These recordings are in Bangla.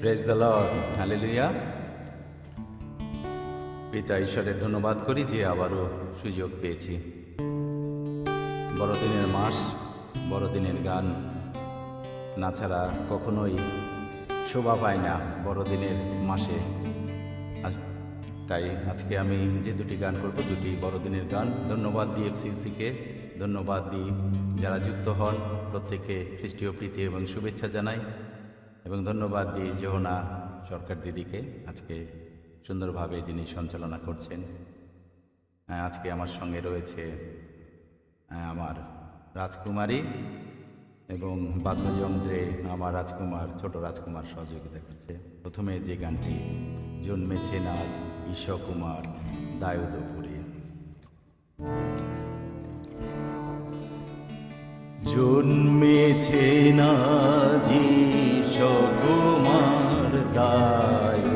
প্রেজ দ্য লর্ড হালেলুয়া পিতা ঈশ্বরের ধন্যবাদ করি যে আবারও সুযোগ পেয়েছি। বড়দিনের মাস বড়দিনের গান না ছাড়া কখনোই শোভা পায় না বড়দিনের মাসে। তাই আজকে আমি যে দুটি গান করব দুটি বড়দিনের গান ধন্যবাদ দিই এফসিসিকে ধন্যবাদ দিই যারা যুক্ত হন প্রত্যেকে খ্রিস্টীয় প্রীতি এবং শুভেচ্ছা জানাই। এবং ধন্যবাদ দিই জোহনা সরকার দিদিকে আজকে সুন্দরভাবে যিনি সঞ্চালনা করছেন আজকে আমার সঙ্গে রয়েছে আমার রাজকুমারী এবং বাদ্যযন্ত্রে আমার রাজকুমার, ছোট রাজকুমার সহযোগিতা করছে। প্রথমে যে গানটি, জন্মেছে নাজ ঈশ্বকুমার দায়ুদপুরে। জন্মেছে না ঈশ্বকুমার দায়ুদপুরে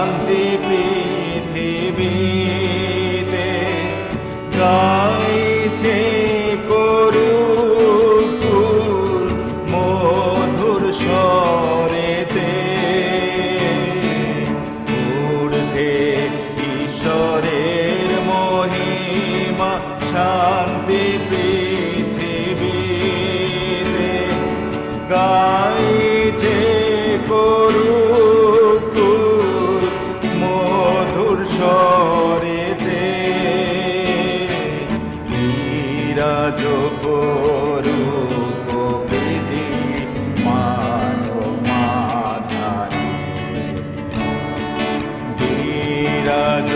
গাইছে করুকুল মধুর স্বরেতে বিরাজ করু কবিদি মানব মাঝারি। বিরাজ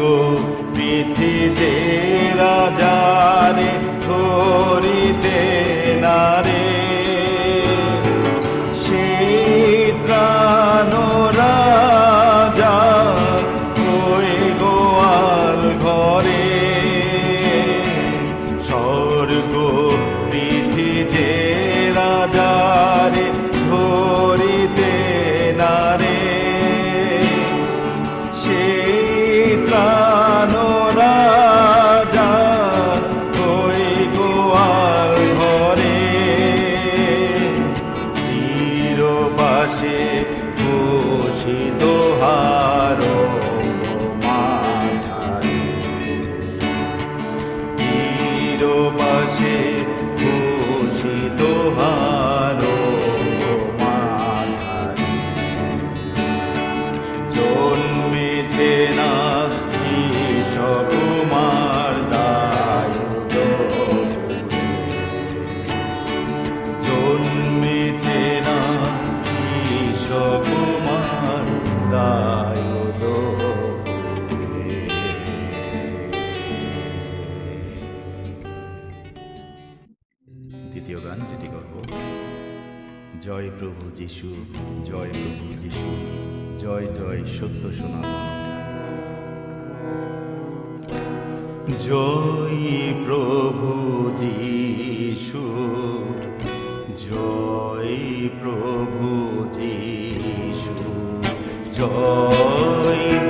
Go. নিজ পাশে ঘোষিত জন্মেছে না সকুমার দায় জন্মেছে না সকুমার প্রভু যিশু, জয় প্রভু যিশু, জয় জয় সত্য সনাতন জয় প্রভু যিশু, জয় প্রভু যিশু, জয়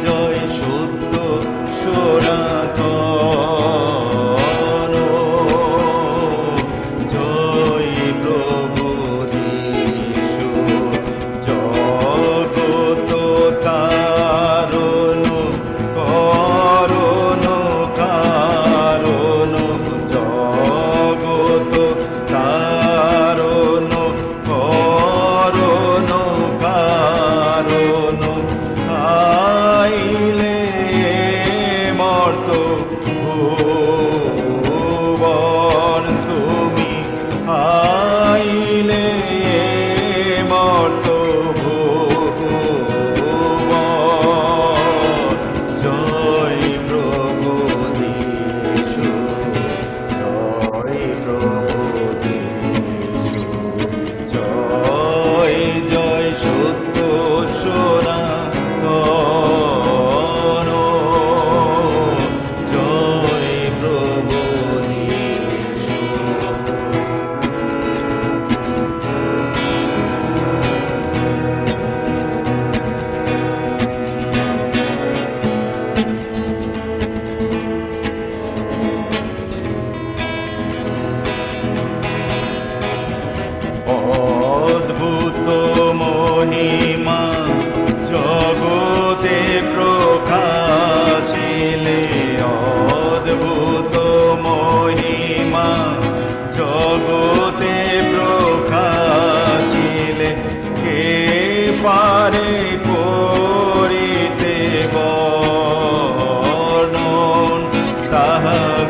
साह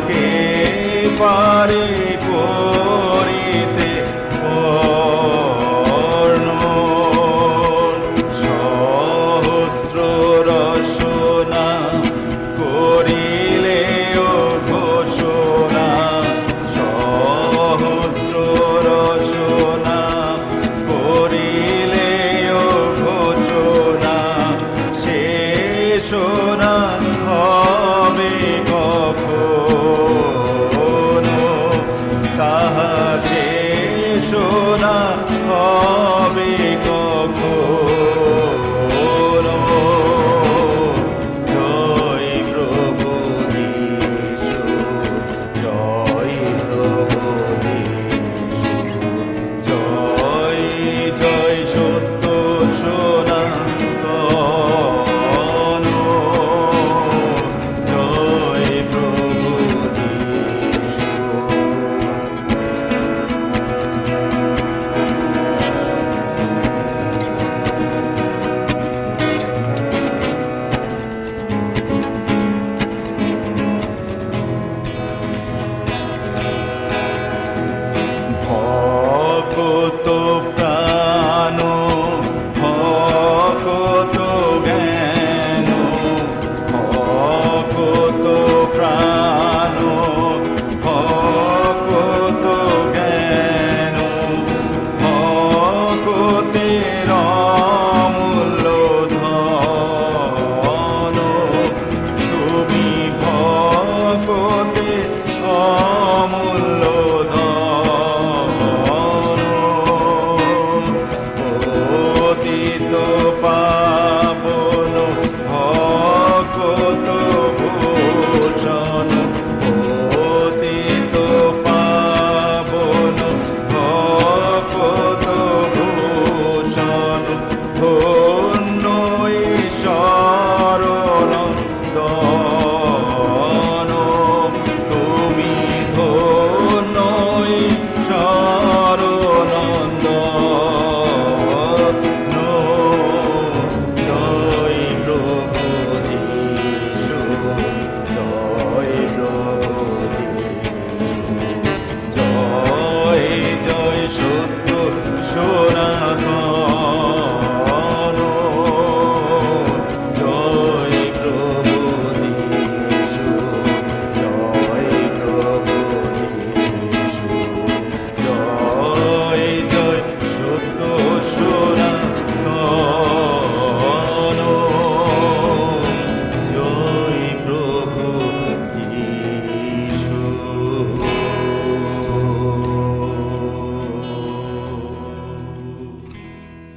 के पारे को